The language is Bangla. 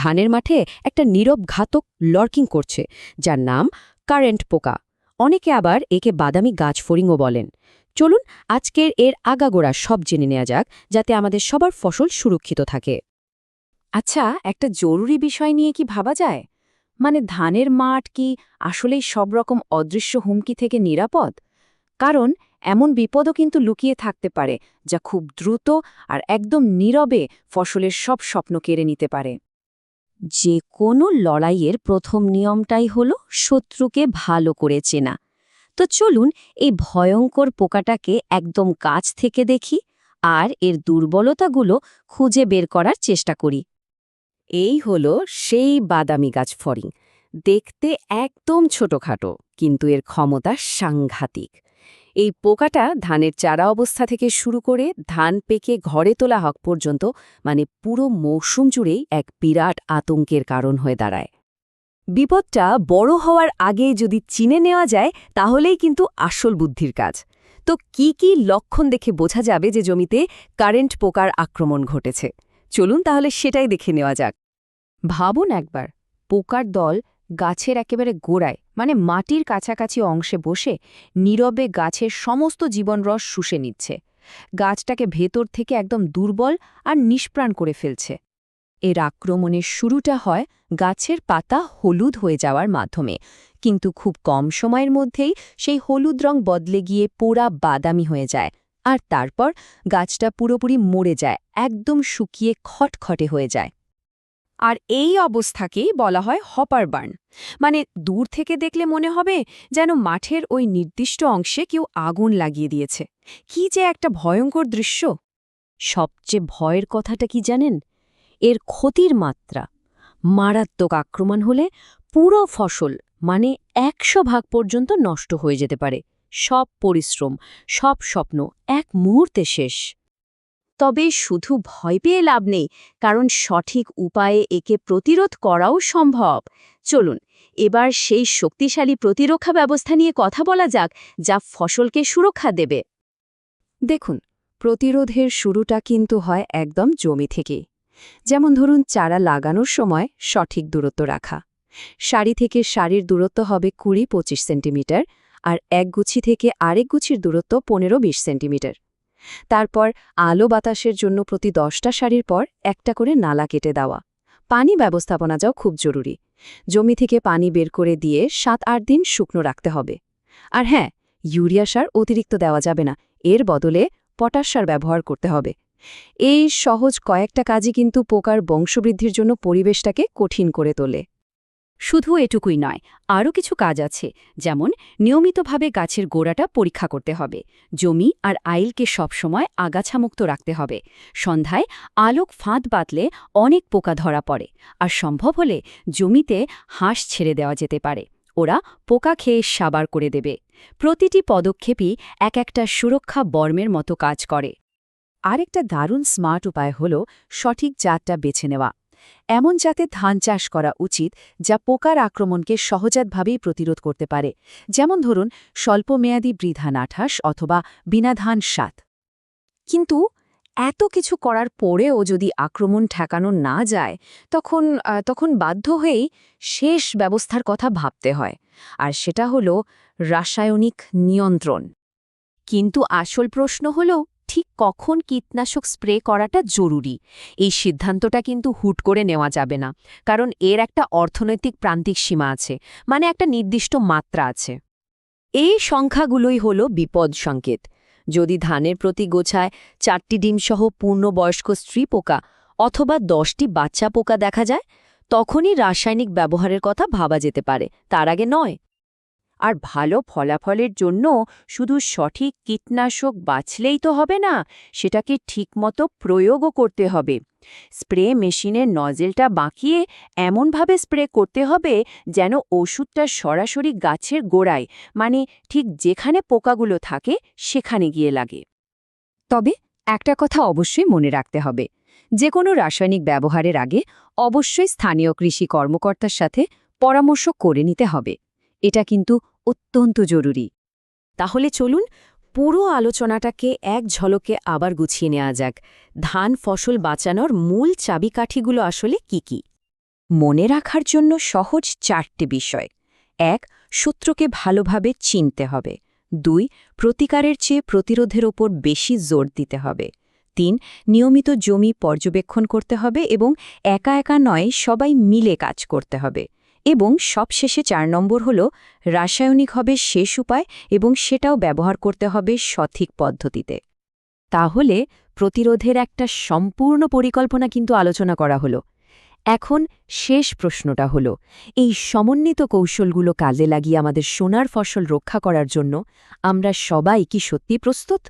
ধানের মাঠে একটা নীরব ঘাতক লর্কিং করছে, যার নাম কারেন্ট পোকা। অনেকে আবার একে বাদামি গাছ ফড়িংও বলেন। চলুন আজকের এর আগাগোড়া সব জেনে নেওয়া যাক, যাতে আমাদের সবার ফসল সুরক্ষিত থাকে। আচ্ছা একটা জরুরি বিষয় নিয়ে কি ভাবা যায়? মানে ধানের মাঠ কি আসলেই সব রকম অদৃশ্য হুমকি থেকে নিরাপদ? কারণ এমন বিপদও কিন্তু লুকিয়ে থাকতে পারে, যা খুব দ্রুত আর একদম নীরবে ফসলের সব স্বপ্ন কেড়ে নিতে পারে। যে কোনো লড়াইয়ের প্রথম নিয়মটাই হল শত্রুকে ভালো করে চেনা। তো চলুন এই ভয়ঙ্কর পোকাটাকে একদম কাছ থেকে দেখি আর এর দুর্বলতাগুলো খুঁজে বের করার চেষ্টা করি। এই হল সেই বাদামি গাছ ফড়িং। দেখতে একদম ছোটখাটো, কিন্তু এর ক্ষমতা সাংঘাতিক। এই পোকাটা ধানের চারা অবস্থা থেকে শুরু করে ধান পেকে ঘরে তোলা হক পর্যন্ত মানে পুরো মৌসুম জুড়েই এক বিরাট আতঙ্কের কারণ হয়ে দাঁড়ায়। বিপদটা বড় হওয়ার আগে যদি চিনে নেওয়া যায়, তাহলেই কিন্তু আসল বুদ্ধির কাজ। তো কি কি লক্ষণ দেখে বোঝা যাবে যে জমিতে কারেন্ট পোকার আক্রমণ ঘটেছে? চলুন তাহলে সেটাই দেখে নেওয়া যাক। ভাবুন একবার, পোকার দল গাছের একেবারে গোড়ায় মানে মাটির কাছাকাছি অংশে বসে নীরবে গাছের সমস্ত জীবনরস শুষে নিচ্ছে। গাছটাকে ভেতর থেকে একদম দুর্বল আর নিষ্প্রাণ করে ফেলছে। এর আক্রমণের শুরুটা হয় গাছের পাতা হলুদ হয়ে যাওয়ার মাধ্যমে। কিন্তু খুব কম সময়ের মধ্যেই সেই হলুদ রং বদলে গিয়ে পোড়া বাদামি হয়ে যায়। আর তারপর গাছটা পুরোপুরি মরে যায়, একদম শুকিয়ে খটখটে হয়ে যায়। আর এই অবস্থাকেই বলা হয় হপার বার্ন। মানে দূর থেকে দেখলে মনে হবে যেন মাঠের ওই নির্দিষ্ট অংশে কেউ আগুন লাগিয়ে দিয়েছে। কি যে একটা ভয়ঙ্কর দৃশ্য! সবচেয়ে ভয়ের কথাটা কি জানেন? এর ক্ষতির মাত্রা। মারাত্মক আক্রমণ হলে পুরো ফসল মানে একশো ভাগ পর্যন্ত নষ্ট হয়ে যেতে পারে। সব পরিশ্রম, সব স্বপ্ন এক মুহূর্তে শেষ। তবে শুধু ভয় পেয়ে লাভ নেই, কারণ সঠিক উপায়ে একে প্রতিরোধ করাও সম্ভব। চলুন, এবার সেই শক্তিশালী প্রতিরক্ষা ব্যবস্থা নিয়ে কথা বলা যাক, যা ফসলকে সুরক্ষা দেবে। দেখুন, প্রতিরোধের শুরুটা কিন্তু হয় একদম জমি থেকে। যেমন ধরুন, চারা লাগানোর সময় সঠিক দূরত্ব রাখা। সারি থেকে সারির দূরত্ব হবে কুড়ি পঁচিশ সেন্টিমিটার, আর এক গুছি থেকে আরেক গুছির দূরত্ব পনেরো বিশ সেন্টিমিটার। তারপর আলো বাতাসের জন্য প্রতি দশটা সারির পর একটা করে নালা কেটে দেওয়া। পানি ব্যবস্থাপনা যাও খুব জরুরি। জমি থেকে পানি বের করে দিয়ে সাত আট দিন শুকনো রাখতে হবে। আর হ্যাঁ ইউরিয়া সার অতিরিক্ত দেওয়া যাবে না। এর বদলে পটাশ সার ব্যবহার করতে হবে। এই সহজ কয়েকটা কাজই কিন্তু পোকার বংশবৃদ্ধির জন্য পরিবেশটাকে কঠিন করে তোলে। শুধু এটুকুই নয়, আরও কিছু কাজ আছে, যেমন নিয়মিতভাবে গাছের গোড়াটা পরীক্ষা করতে হবে, জমি আর আইলকে সবসময় আগাছামুক্ত রাখতে হবে, সন্ধ্যায় আলোক ফাঁদ বাতলে অনেক পোকা ধরা পড়ে, আর সম্ভব হলে জমিতে হাঁস ছেড়ে দেওয়া যেতে পারে, ওরা পোকা খেয়ে সাবার করে দেবে, প্রতিটি পদক্ষেপই এক একটা সুরক্ষা বর্মের মতো কাজ করে। আরেকটা দারুণ স্মার্ট উপায় হল সঠিক জাতটা বেছে নেওয়া। এমন জাতে ধান চাষ করা উচিত যা পোকার আক্রমণকে সহজাতভাবেই প্রতিরোধ করতে পারে, যেমন ধরুন স্বল্পমেয়াদী বৃধান আঠাস অথবা বিনা ধান সাত। কিন্তু এত কিছু করার পরেও যদি আক্রমণ ঠেকানো না যায়, তখন তখন বাধ্য হয়েই শেষ ব্যবস্থার কথা ভাবতে হয়, আর সেটা হল রাসায়নিক নিয়ন্ত্রণ। কিন্তু আসল প্রশ্ন হল ঠিক কখন কীটনাশক স্প্রে করাটা জরুরি? এই সিদ্ধান্তটা কিন্তু হুট করে নেওয়া যাবে না, কারণ এর একটা অর্থনৈতিক প্রান্তিক সীমা আছে মানে একটা নির্দিষ্ট মাত্রা আছে। এই সংখ্যাগুলোই হল বিপদ সংকেত। যদি ধানের প্রতি গোছায় চারটি ডিমসহ পূর্ণবয়স্ক স্ত্রী পোকা অথবা দশটি বাচ্চা পোকা দেখা যায়, তখনই রাসায়নিক ব্যবহারের কথা ভাবা যেতে পারে, তার আগে নয়। আর ভালো ফলাফলের জন্য শুধু সঠিক কীটনাশক বাছলেই তো হবে না, সেটাকে ঠিকমতো প্রয়োগও করতে হবে। স্প্রে মেশিনের নজেলটা বাঁকিয়ে এমনভাবে স্প্রে করতে হবে যেন ওষুধটা সরাসরি গাছের গোড়ায় মানে ঠিক যেখানে পোকাগুলো থাকে সেখানে গিয়ে লাগে। তবে একটা কথা অবশ্যই মনে রাখতে হবে যে কোনো রাসায়নিক ব্যবহারের আগে অবশ্যই স্থানীয় কৃষি কর্মকর্তার সাথে পরামর্শ করে নিতে হবে। এটা কিন্তু অত্যন্ত জরুরি। তাহলে চলুন পুরো আলোচনাটাকে এক ঝলকে আবার গুছিয়ে নেওয়া যাক। ধান ফসল বাঁচানোর মূল চাবিকাঠিগুলো আসলে কি কি? মনে রাখার জন্য সহজ চারটি বিষয়। এক শত্রুকে ভালোভাবে চিনতে হবে। দুই, প্রতিকারের চেয়ে প্রতিরোধের ওপর বেশি জোর দিতে হবে। তিন, নিয়মিত জমি পর্যবেক্ষণ করতে হবে এবং একা একা নয়, সবাই মিলে কাজ করতে হবে। এবং সবশেষে চার নম্বর হল, রাসায়নিক হবে শেষ উপায় এবং সেটাও ব্যবহার করতে হবে সঠিক পদ্ধতিতে। তাহলে প্রতিরোধের একটা সম্পূর্ণ পরিকল্পনা কিন্তু আলোচনা করা হলো। এখন শেষ প্রশ্নটা হলো, এই সমন্বিত কৌশলগুলো কাজে লাগিয়ে আমাদের সোনার ফসল রক্ষা করার জন্য আমরা সবাই কি সত্যি প্রস্তুত?